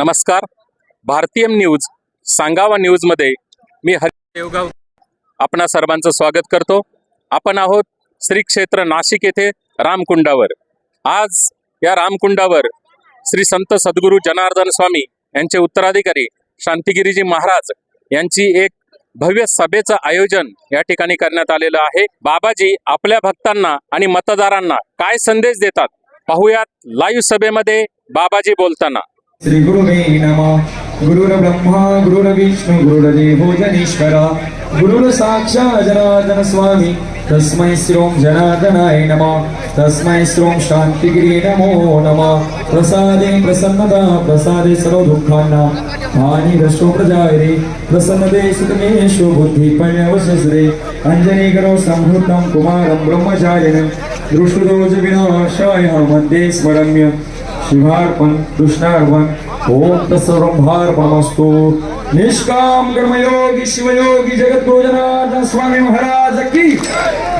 नमस्कार. भारतीय न्यूज सांगावा न्यूजमध्ये मी हरी देवगाव. आपणा सर्वांचं स्वागत करतो. आपण आहोत श्री क्षेत्र नाशिक येथे रामकुंडावर. आज या रामकुंडावर श्री संत सद्गुरू जनार्दन स्वामी यांचे उत्तराधिकारी शांतिगिरीजी महाराज यांची एक भव्य सभेचं आयोजन या ठिकाणी करण्यात आलेलं आहे. बाबाजी आपल्या भक्तांना आणि मतदारांना काय संदेश देतात? पाहुयात लाईव्ह सभेमध्ये बाबाजी बोलताना. श्रीगुरुवे नमः। गुरुर्ब्रह्मा गुरुर्विष्णु गुरुर्देवो जनीश्वर गुरुर जनार्दनस्वामी तस्मै श्रों जनार्दनाय नमः। तस्मै श्रों शान्तिगिरे प्रजायरे हानिरसोपजायरे सुतमेषु बुद्धिपयसरे अञ्जनीकरो संहृतं कुमारं ब्रह्मचारिषुरोज विनाशाय मध्ये स्मरम्य। शिवार्पण कृष्णार्पण ओम तत्सर्वभार्पणमस्तु निष्काम कर्मयोगी शिवयोगी जगद्गुरु जनार्दन स्वामी महाराज की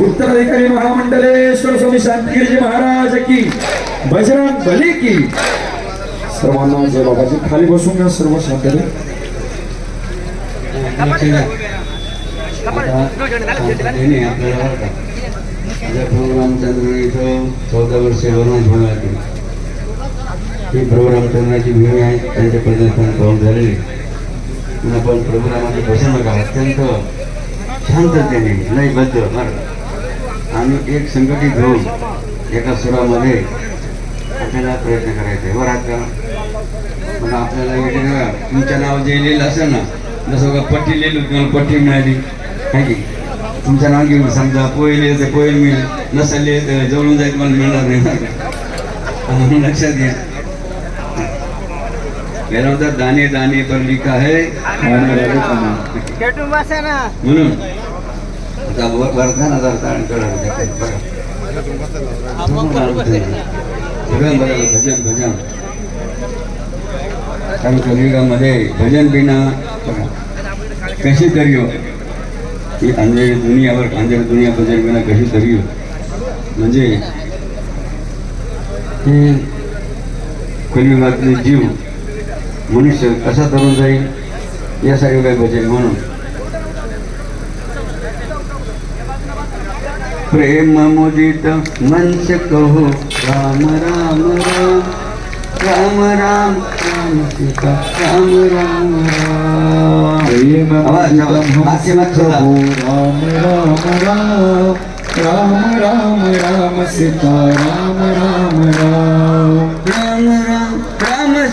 उत्तराधिकारी महामंडलेश्वर स्वामी शांतिगिरीजी महाराज की बजरंग बली की सर्वांना जय बाबाजी खाली बसून घ्या सर्व शांतले त्याने आपल्याला बरं इथं चौदा वर्षे वरून भोगायला गेले ही प्रभू रामचंद्राची भूमी आहे. त्यांच्या प्रदर्शन पाहून झालेले. पण आपण प्रभू रामाचे प्रसन्न का अत्यंत शांततेने लयबद्ध बरं. आम्ही एक संघटित घेऊन एका सुरामध्ये आपल्याला प्रयत्न करायचा. आहे बरं का मग आपल्याला वेगवेगळं तुमच्या नाव जे लिहिलं असेल ना जसं का पट्टी लिहिली तुम्हाला पट्टी मिळाली. आहे की? तुमचं नाव घेऊन समजा पोहे लिहिले तर पोहे मिळेल. नसेल लिहिले तर जवळून जायचं मला मिळणार नाही. म्हणून लक्षात घ्या. मेरा मतलब दाने दाने पर लिखा है म्हणून भजन भजन. कारण कलियुगामध्ये भजन बिना कशी तरी हो. ही अंधेरी दुनियावर अंधेरी दुनिया भजन बिना कशी तरी हो. म्हणजे हे कलियुगातले जीव मनुष्य कसा तरुण जाईल यासाठी काय भजन म्हणून प्रेम मुदित मंच कहो राम राम राम राम राम राम सीता राम राम राम प्रेम आवाज, आवाज. अमृतम हास्य मत सोडा. राम राम राम राम राम राम सीता राम राम राम राम राम राम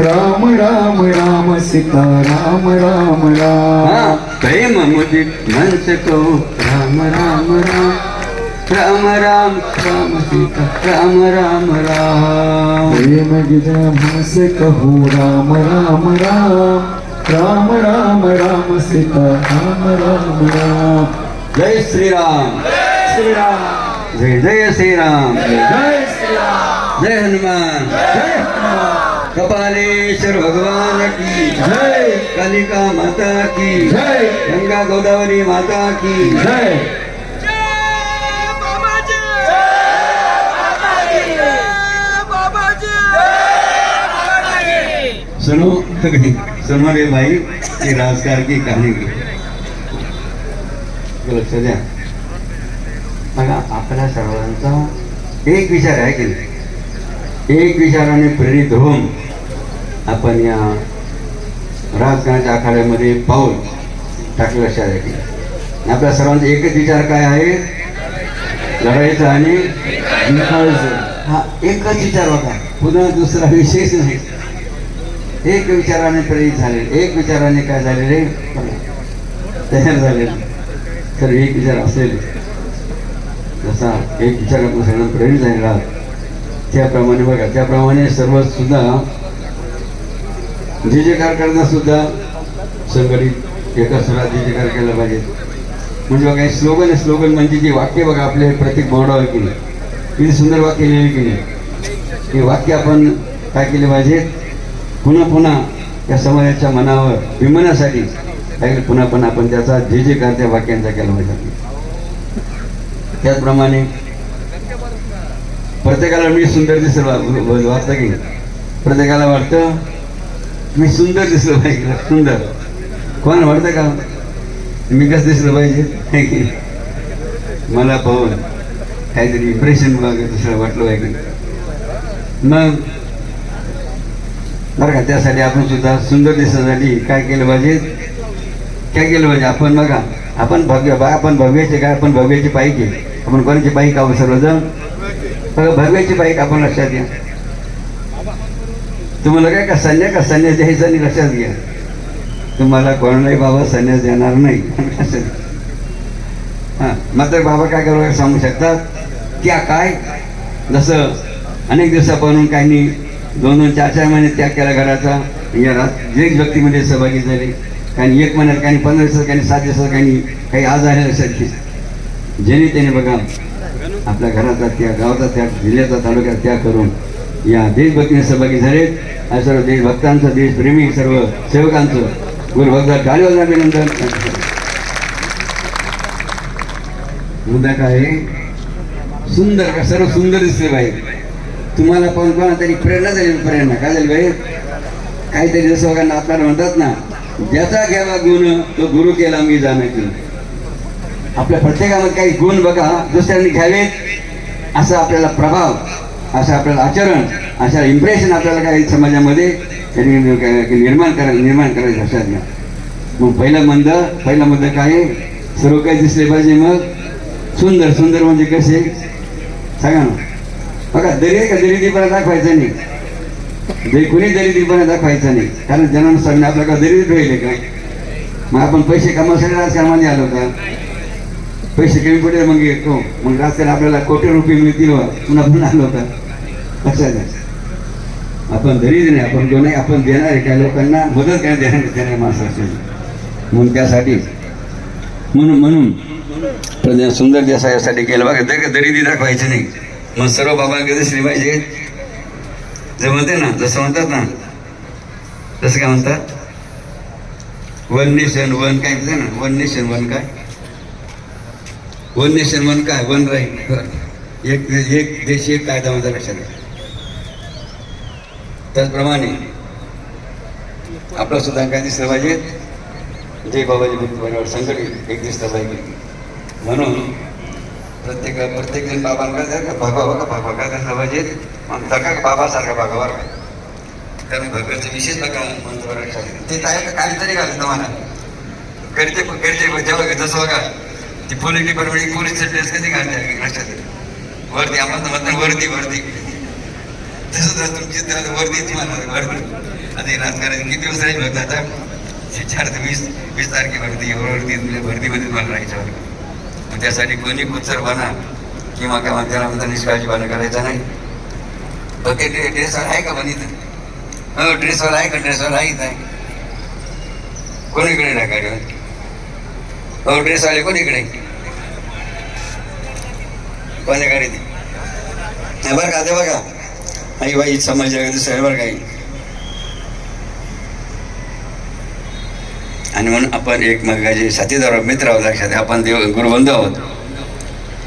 राम राम राम सीता राम राम राम प्रेम मुदित मंच को राम राम राम राम राम राम सीता राम राम राम प्रेम गिजय से कहो राम राम राम राम राम राम सीता राम राम राम जय श्री राम श्री राम जय जय श्री राम जय श्री राम जय हनुमान जय हनुमान कपालेश्वर भगवान की जय। कालिका माता की जय। गंगा गोदावरी माता की जय। सुनो सुनो रे भाई ये राजकार की कहानी की। लक्ष द्या बघा आपल्या सर्वांचा एक विचार आहे की नाही? एक विचाराने प्रेरित होऊन आपण या राजकारणाच्या आखाड्यामध्ये पाऊल टाकलं लक्षात? आपल्या सर्वांचा एकच विचार काय आहे? लढायचं आणि जिंकायचं हा एकच विचार होता. पुन्हा दुसरा विशेष नाही. एक विचाराने प्रेरित झाले एक विचाराने काय झालेले? तयार झाले तर एक विचार असेल. जसा एक विचार आपण सगळ्यांना प्रेरित झालेला त्याप्रमाणे बघा त्याप्रमाणे सर्व सुद्धा जे जे कारखाना सुद्धा संघटित एका सुरात जे जे कार केला पाहिजे. म्हणजे बघा हे स्लोगन आहे स्लोगन म्हणजे जे वाक्य बघा आपले प्रत्येक बोर्डावर की नाही. किती सुंदर वाक्य लिहिले की नाही. हे वाक्य आपण काय केले पाहिजे? पुन्हा पुन्हा त्या समाजाच्या मनावर विमानासाठी काही पुन्हा पुन्हा आपण त्याचा जे जे कार त्या वाक्यांचा केला पाहिजे. त्याचप्रमाणे प्रत्येकाला मी सुंदर दिसलं वा- वाटतं की प्रत्येकाला वाटतं मी सुंदर दिसलं पाहिजे सुंदर. कोण वाटतं का? मी कसं दिसलं पाहिजे? की? मला पाहून काहीतरी इम्प्रेशन दुसरं वाटलं पाहिजे. मग बरं का त्यासाठी आपण सुद्धा सुंदर दिसण्यासाठी काय केलं पाहिजे? काय केलं पाहिजे? आपण बघा आपण भव्य बा आपण भव्याचे काय आपण भव्याची पाहिजे आपण कोणाची बाईक का सर्वजण? बघा भव्याची बाईक आपण लक्षात घ्या. तुम्हाला काय का संन्या का संन्यास द्यायचा आणि लक्षात घ्या. तुम्हाला कोणालाही बाबा संन्यास देणार नाही. हां मात्र बाबा काय करू सांगू शकतात? त्या काय? जसं अनेक दिवसापासून काही दोन दोन चार चार महिने त्याग केला घराचा. या रात जे व्यक्तीमध्ये सहभागी झाले. काही एक महिन्यात काही पंधरा दिवसात काही सात दिवसात काही काही आज आहे लक्षात जेणे त्याने बघा. आपल्या घराचा त्याग गावाचा त्याग जिल्ह्याचा तालुक्यात त्याग करून या देशभक्तीने सहभागी झालेत आणि सर्व देशभक्तांचं देशप्रेमी सर्व सेवकांचं गुरुभक्त टाळीवर अभिनंदन. मुद्दा काय आहे? सुंदर का सर्व सुंदर दिसले पाहिजे तुम्हाला पाहून कोणा तरी प्रेरणा झाली प्रेरणा. काय झाली बाई? काहीतरी जसं बघा म्हणतात ना ज्याचा घ्यावा गुण तो गुरु केला मी जाण्याची आपल्या प्रत्येकामध्ये काही गुण बघा दुसऱ्यांनी घ्यावेत असा आपल्याला प्रभाव असं आपल्याला आचरण अशा इम्प्रेशन आपल्याला काही समाजामध्ये त्यांनी निर्माण करा निर्माण करायचं लक्षात घ्या मग पहिलं मंद पहिलं मंद काय? सर्व काही दिसले पाहिजे मग. सुंदर सुंदर म्हणजे कसे? सांगा ना. बघा दरी का दरिद्रीपणा दाखवायचा नाही. दरी कुणी दरिद्रीपणा दाखवायचा नाही. कारण जनानुसार आपल्याकडे दरिद्र होईल काय मग आपण पैसे कमावसाठी राजकारणामध्ये आलो का? पैसे कमी पडले मग येतो हो. मग राजकारण आपल्याला कोटी रुपये मिळतील पुन्हा पुन्हा आलो होता लक्षात आपण दरिद्र नाही आपण जो नाही आपण देणार आहे त्या लोकांना मदत काय देणार देणार माणसाची म्हणून त्यासाठी म्हणून म्हणून सुंदर सुंदर देसायासाठी केलं. बघा दर दरिद्री दाखवायची नाही. मग सर्व बाबांकडे दिसली पाहिजे जे म्हणते ना जसं म्हणतात ना तसं काय म्हणतात? वन नेशन वन काय ना? वन नेशन वन काय? वन नेशन वन काय? वन राईट एक एक देश एक कायदा माझा लक्षात त्याचप्रमाणे आपला सुद्धा काय दिसलं पाहिजे जे बाबाजी बरोबर संकट एक दिसलं पाहिजे म्हणून प्रत्येक प्रत्येक जण बाबांकडे का बाबा बघा बाबा काय दिसलं पाहिजे म्हणता का बाबासारखा बाबा बरं कारण भगवानचा विशेष बघा मंत्र लक्षात ते काय का काहीतरी घालत मला करते करते जेव्हा जसं बघा ती पोलीस डिपार्टमेंट पोलीसचे ड्रेस कधी घालते लक्षात घ्या. वरती आपण म्हणतो वरती वरती. तसं जर तुमची तर वर्दी तुम्हाला वर्दी आता राजकारण किती दिवस राहील होतं आता? चार ते वीस वीस तारखे वर्दी तुमच्या वर्दीमध्ये तुम्हाला राहायचं मग त्यासाठी कोणी कुचर बना किंवा काय म्हणते त्याला म्हणता निष्काळजीपणा करायचा नाही. पण ते ड्रेसवर आहे का बनित हो ड्रेसवर आहे का? ड्रेसवर आहे इथं आहे. कोणीकडे ना गाडीवर हो ड्रेसवाले कोणीकडे माझ्या गाडीत. नाही बरं का ते बघा. आई बाई समाज दुसरं बरं काही आणि म्हणून आपण एकमेकाचे साथीदार आहोत, मित्र आहोत लक्षात. आपण देव गुरुबंधू आहोत.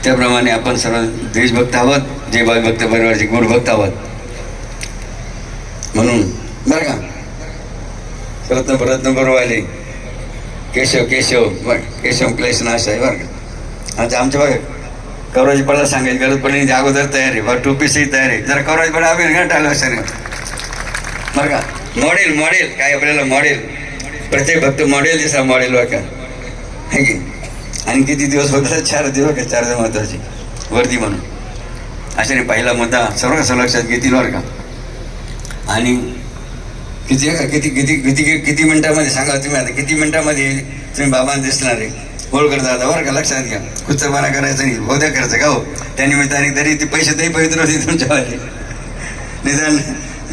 त्याप्रमाणे आपण सर्व देशभक्त आहोत. जे भक्त परिवारचे गुरुभक्त आहोत. म्हणून बरं का. रत्न रत्न बरोबर आले केशव केशव केशव क्लेश नाश आहे बरं का. आता आमच्या बघा. कवराजी सांगायची गरज पडली त्या अगोदर तयारी आहे बरं पी सी तयारी. जर कवराजी आम्ही घंटा आलो सर बरं का? मॉडेल मॉडेल काय आपल्याला मॉडेल? प्रत्येक भक्त मॉडेल दिसा मॉडेल बरं का है की? आणि किती दिवस बघतात चार दिवस का? चार दिवस महत्वाची. वर्दी म्हणून. अशाने पहिला मुद्दा सर्व कसं लक्षात घेतील बरं का? आणि किती किती किती किती किती मिनटामध्ये सांगा तुम्ही आता. किती मिनटामध्ये तुम्ही बाबांना दिसणार आहे? होळकर दादा बरं का? लक्षात घ्या. कुच्चरपणा करायचं नाही. बहुद्या करायचं का हो? त्या निमित्ताने तरी ते पैसे तरी पवित्र होते तुमच्यावाले. निदान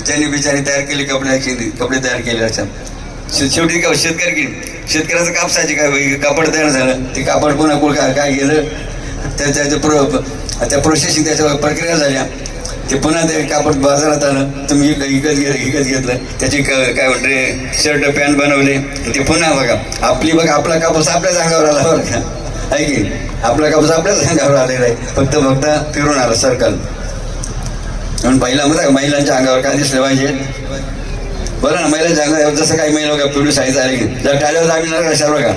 ज्यांनी बिचारी तयार केले कपडे कपडे तयार केले असतात शेवटी का हो? शेतकरी की? शेतकऱ्याचं कापसाचे काय कापड तयार झालं. ते कापड पुन्हा कुठं काय गेलं? त्याच्या प्रो त्या प्रोसेसिंग त्याच्या प्रक्रिया झाल्या. ते पुन्हा ते कापड बाजारात आलं. तुम्ही विकत घेतलं विकत घेतलं. त्याची क- काय म्हणते शर्ट पॅन्ट बनवले. ते पुन्हा बघा. आपली बघा आपला कापूस आपल्याच अंगावर आला. बरं का? आहे की? आपला कापूस आपल्याच अंगावर आलेला आहे. फक्त फक्त फिरून आला सर्कल म्हणून पहिला मग महिलांच्या अंगावर काय दिसलं पाहिजे? बरं ना महिलांच्या अंगावर जसं काही महिला बघा पिवळी साईज आली की. जर टाळ्यावर आम्ही नगर कशावर बघा.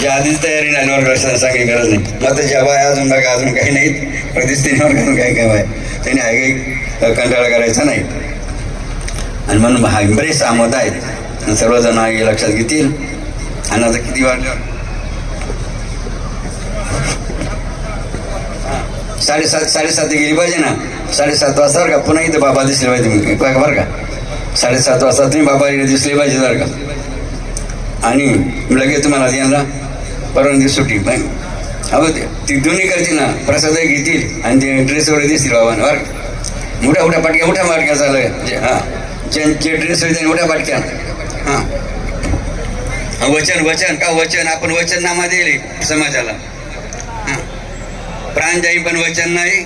जे आधीच तयारी नाही नवर सांगायची गरज नाही. आता ज्या बाया अजून बघा अजून काही नाहीत. प्रतिष्ठेवर घालून काही काय बाय? त्यांनी हाय काही कंटाळा करायचा नाही. आणि म्हणून हा बरेच आमत आहेत. आणि सर्वजण हे लक्षात घेतील. आणि आता किती वाटलं साडेसात साडेसात गेली पाहिजे ना. साडेसात वाजता बरं का? पुन्हा इथं बाबा दिसले पाहिजे तुम्ही बरं का साडेसात वाजता तुम्ही बाबा दिसले पाहिजे बरं का? आणि लगेच तुम्हाला यांना परवानगी सुट्टी पण अगं ते ती दोन्ही करतील ना प्रसादही घेतील आणि ते ड्रेस वगैरे दिसतील बाबांना बरं मोठ्या मोठ्या पाटक्या मोठ्या पाटक्या चालू जे हां. ज्यांचे ड्रेस होते मोठ्या पाटक्या. हां. वचन वचन का वचन? आपण वचन नामा दिले समाजाला. हां. प्राण जाई पण वचन नाही